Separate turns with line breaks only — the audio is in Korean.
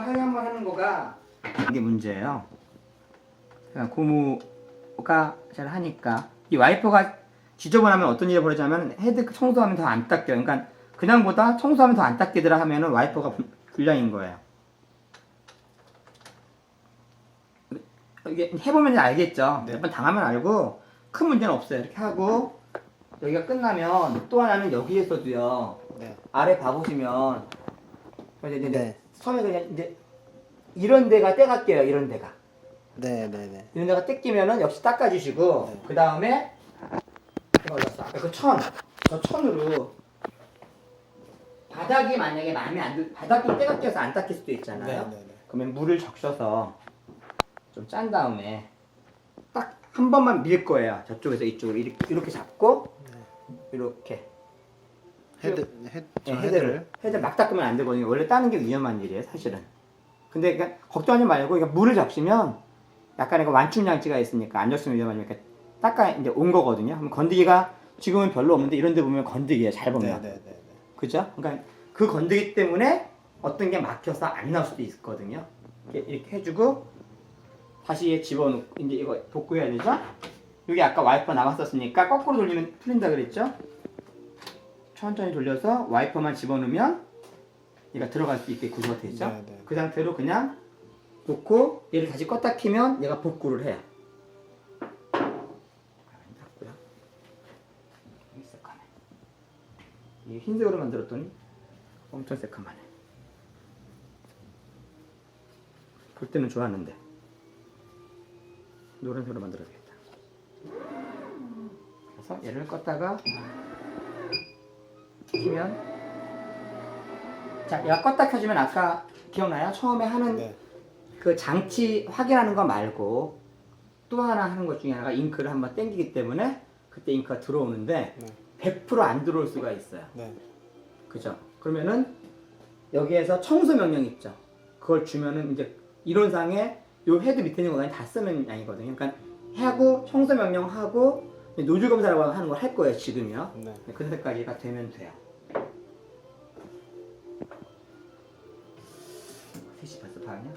하얀만 하는 거가 이게 문제예요. 그러니까 고무가 잘 하니까 이 와이퍼가 지저분하면 어떤 일이 벌어지냐면 헤드 청소하면 더 안 닦여요. 그러니까 그냥보다 청소하면 더 안 닦이더라 하면은 와이퍼가 불- 불량인 거예요. 이게 해보면 알겠죠.
네.
몇번 당하면 알고 큰 문제는 없어요. 이렇게 하고 여기가 끝나면 또 하나는 여기에서도요.
네.
아래 봐보시면 이제
네.
처음에 그냥 이제 이런 데가 때가 껴요. 이런 데가
네, 네, 네.
이런 데가 때 끼면은 역시 닦아주시고
네.
그 다음에 올렸어. 아까 그 천, 저 천으로 바닥이 만약에 마음에 안 들, 바닥도 때가 껴서 안 닦일 수도 있잖아요.
네, 네, 네.
그러면 물을 적셔서 좀 짠 다음에 딱 한 번만 밀 거예요. 저쪽에서 이쪽으로 이렇게, 이렇게 잡고 이렇게
헤드 헤드 저
네,
헤드를
헤드를 헤드 막 닦으면 안 되거든요. 원래 따는 게 위험한 일이에요, 사실은. 근데 그러니까 걱정하지 말고 그러니까 물을 적시면 약간의 그 완충 장치가 있으니까 안 적시면 위험하니까 닦아 이제 온 거거든요. 그럼 건드기가 지금은 별로 없는데 이런 데 보면 건드기예요. 잘
네,
보면.
네, 네, 네.
그죠? 그러니까 그 건드기 때문에 어떤 게 막혀서 안 나올 수도 있거든요. 이렇게, 이렇게 해주고 다시 집어넣고 이제 이거 복구해야 되죠? 여기 아까 와이퍼 남았었으니까 거꾸로 돌리면 풀린다 그랬죠? 천천히 돌려서 와이퍼만 집어넣으면 얘가 들어갈 수 있게 구조가 되죠?
네, 네.
그 상태로 그냥 놓고 얘를 다시 껐다 키면 얘가 복구를 해요. 이 흰색으로 만들었더니 엄청 새까만해. 볼 때는 좋았는데 노란색으로 만들어야 되겠다. 그래서 얘를 껐다가 키면 자, 얘가 껐다 켜지면 아까 기억나요? 처음에 하는
네.
그 장치 확인하는 거 말고 또 하나 하는 것 중에 하나가 잉크를 한번 땡기기 때문에 그때 잉크가 들어오는데
네.
100%안 들어올 수가 있어요.
네.
그죠? 그러면은 여기에서 청소 명령 있죠. 그걸 주면은 이제 이론상에 요 헤드 밑에 있는 거 그냥 다 쓰는 양이거든요. 그러니까 하고 청소 명령 하고 노즐 검사라고 하는 걸 할 거예요 지금요.
네.
네 그때까지가 되면 돼요. 3시 벌써 반이야?